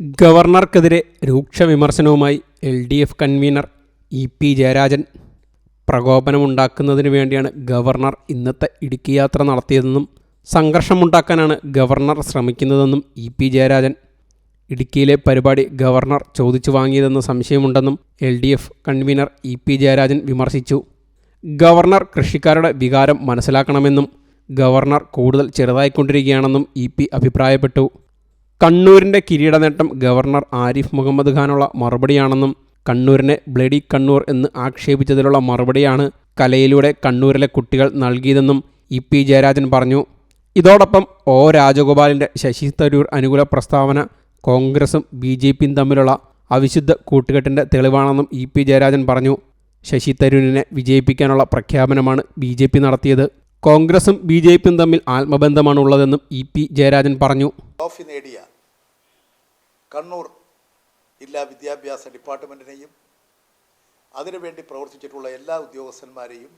ഗവർണർക്കെതിരെ രൂക്ഷ വിമർശനവുമായി L D F convener E P Jayarajan. പ്രകോപനമുണ്ടാക്കുന്നതിന് വേണ്ടിയാണ് ഗവർണർ ഇന്നത്തെ ഇടുക്കി യാത്ര നടത്തിയതെന്നും സംഘർഷമുണ്ടാക്കാനാണ് ഗവർണർ ശ്രമിക്കുന്നതെന്നും ഇ പി ജയരാജൻ. ഇടുക്കിയിലെ പരിപാടി ഗവർണർ ചോദിച്ചു വാങ്ങിയതെന്ന സംശയമുണ്ടെന്നും L D F convener E P Jayarajan വിമർശിച്ചു. ഗവർണർ കൃഷിക്കാരുടെ വികാരം മനസ്സിലാക്കണമെന്നും ഗവർണർ കൂടുതൽ ചെറുതായിക്കൊണ്ടിരിക്കുകയാണെന്നും ഇ പി അഭിപ്രായപ്പെട്ടു. കണ്ണൂരിന്റെ കിരീടനേട്ടം ഗവർണർ ആരിഫ് മുഹമ്മദ് ഖാനുള്ള മറുപടിയാണെന്നും കണ്ണൂരിനെ ബ്ലഡി കണ്ണൂർ എന്ന് ആക്ഷേപിച്ചതിലുള്ള മറുപടിയാണ് കലയിലൂടെ കണ്ണൂരിലെ കുട്ടികൾ നൽകിയതെന്നും ഇ പി ജയരാജൻ പറഞ്ഞു. ഇതോടൊപ്പം ഒ രാജഗോപാലിന്റെ ശശി തരൂർ അനുകൂല പ്രസ്താവന കോൺഗ്രസും ബി ജെ പിയും തമ്മിലുള്ള അവിശുദ്ധ കൂട്ടുകെട്ടിന്റെ തെളിവാണെന്നും ഇ പി ജയരാജൻ പറഞ്ഞു. ശശി തരൂരിനെ വിജയിപ്പിക്കാനുള്ള പ്രഖ്യാപനമാണ് ബി ജെ പി നടത്തിയത്. കോൺഗ്രസും ബി ജെ പിയും തമ്മിൽ ആത്മബന്ധമാണ് ഉള്ളതെന്നും ഇ പി ജയരാജൻ പറഞ്ഞു. ട്രോഫി നേടിയ കണ്ണൂർ ജില്ലാ വിദ്യാഭ്യാസ ഡിപ്പാർട്ട്മെന്റിനെയും അതിനുവേണ്ടി പ്രവർത്തിച്ചിട്ടുള്ള എല്ലാ ഉദ്യോഗസ്ഥന്മാരെയും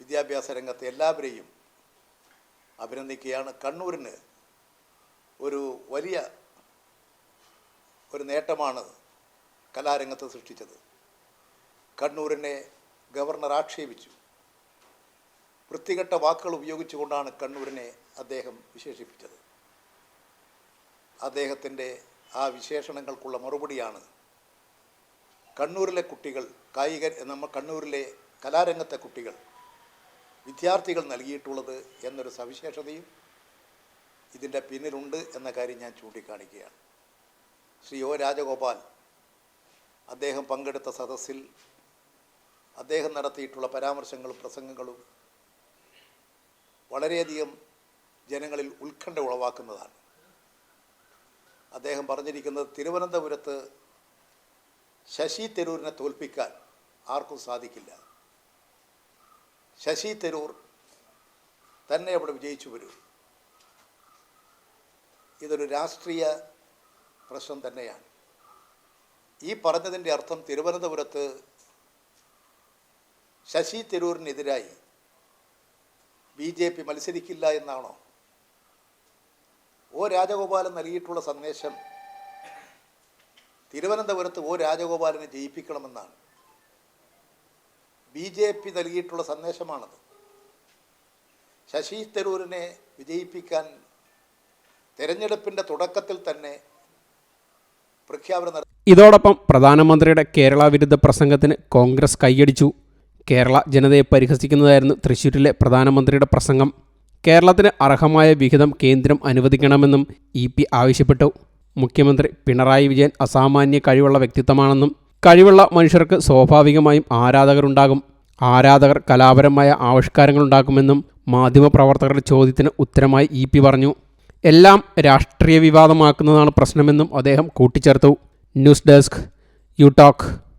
വിദ്യാഭ്യാസ രംഗത്തെ എല്ലാവരെയും അഭിനന്ദിക്കുകയാണ്. കണ്ണൂരിന് ഒരു വലിയ ഒരു നേട്ടമാണ് കലാരംഗത്ത് സൃഷ്ടിച്ചത്. കണ്ണൂരിനെ ഗവർണർ ആക്ഷേപിച്ചു. വൃത്തികെട്ട വാക്കുകൾ ഉപയോഗിച്ചുകൊണ്ടാണ് കണ്ണൂരിനെ അദ്ദേഹം വിശേഷിപ്പിച്ചത്. അദ്ദേഹത്തിന്റെ ആ വിശേഷണങ്ങൾക്കുള്ള മറുപടിയാണ് കണ്ണൂരിലെ കുട്ടികൾ കായിക നമ്മൾ കണ്ണൂരിലെ കലാരംഗത്തെ കുട്ടികൾ വിദ്യാർത്ഥികൾ നൽകിയിട്ടുള്ളത് എന്നൊരു സവിശേഷതയും ഇതിന്റെ പിന്നിലുണ്ട് എന്ന കാര്യം ഞാൻ ചൂണ്ടിക്കാണിക്കുകയാണ്. ശ്രീ ഒ രാജഗോപാൽ അദ്ദേഹം പങ്കെടുത്ത സദസ്സിൽ അദ്ദേഹം നടത്തിയിട്ടുള്ള പരാമർശങ്ങളും പ്രസംഗങ്ങളും വളരെയധികം ജനങ്ങളിൽ ഉത്കണ്ഠ ഉളവാക്കുന്നതാണ്. അദ്ദേഹം പറഞ്ഞിരിക്കുന്നത് തിരുവനന്തപുരത്ത് ശശി തരൂരിനെ തോൽപ്പിക്കാൻ ആർക്കും സാധിക്കില്ല. ശശി തരൂർ തന്നെ അവിടെ വിജയിച്ചു വരും. ഇതൊരു രാഷ്ട്രീയ പ്രശ്നം തന്നെയാണ്. ഈ പറഞ്ഞതിന്റെ അർത്ഥം തിരുവനന്തപുരത്ത് ശശി തരൂരിനെതിരായി ബി ജെ പി മത്സരിക്കില്ല എന്നാണോ? ഒ രാജഗോപാലൻ നൽകിയിട്ടുള്ള സന്ദേശം തിരുവനന്തപുരത്ത് ഓ രാജഗോപാലനെ ജയിപ്പിക്കണമെന്നാണ്. ബി ജെ പി നൽകിയിട്ടുള്ള സന്ദേശമാണത്. ശശി തരൂരിനെ വിജയിപ്പിക്കാൻ തെരഞ്ഞെടുപ്പിന്റെ തുടക്കത്തിൽ തന്നെ പ്രഖ്യാപനം ഇതോടൊപ്പം പ്രധാനമന്ത്രിയുടെ കേരള വിരുദ്ധ പ്രസംഗത്തിന് കോൺഗ്രസ് കൈയടിച്ചു. കേരള ജനതയെ പരിഹസിക്കുന്നതായിരുന്നു തൃശ്ശൂരിലെ പ്രധാനമന്ത്രിയുടെ പ്രസംഗം. കേരളത്തിന് അർഹമായ വിഹിതം കേന്ദ്രം അനുവദിക്കണമെന്നും ഇ പി ആവശ്യപ്പെട്ടു. മുഖ്യമന്ത്രി പിണറായി വിജയൻ അസാമാന്യ കഴിവുള്ള വ്യക്തിത്വമാണെന്നും കഴിവുള്ള മനുഷ്യർക്ക് സ്വാഭാവികമായും ആരാധകരുണ്ടാകും. ആരാധകർ കലാപരമായ ആവിഷ്കാരങ്ങളുണ്ടാക്കുമെന്നും മാധ്യമപ്രവർത്തകരുടെ ചോദ്യത്തിന് ഉത്തരമായി ഇ പി പറഞ്ഞു. എല്ലാം രാഷ്ട്രീയ വിവാദമാക്കുന്നതാണ് പ്രശ്നമെന്നും അദ്ദേഹം കൂട്ടിച്ചേർത്തു. News desk you talk.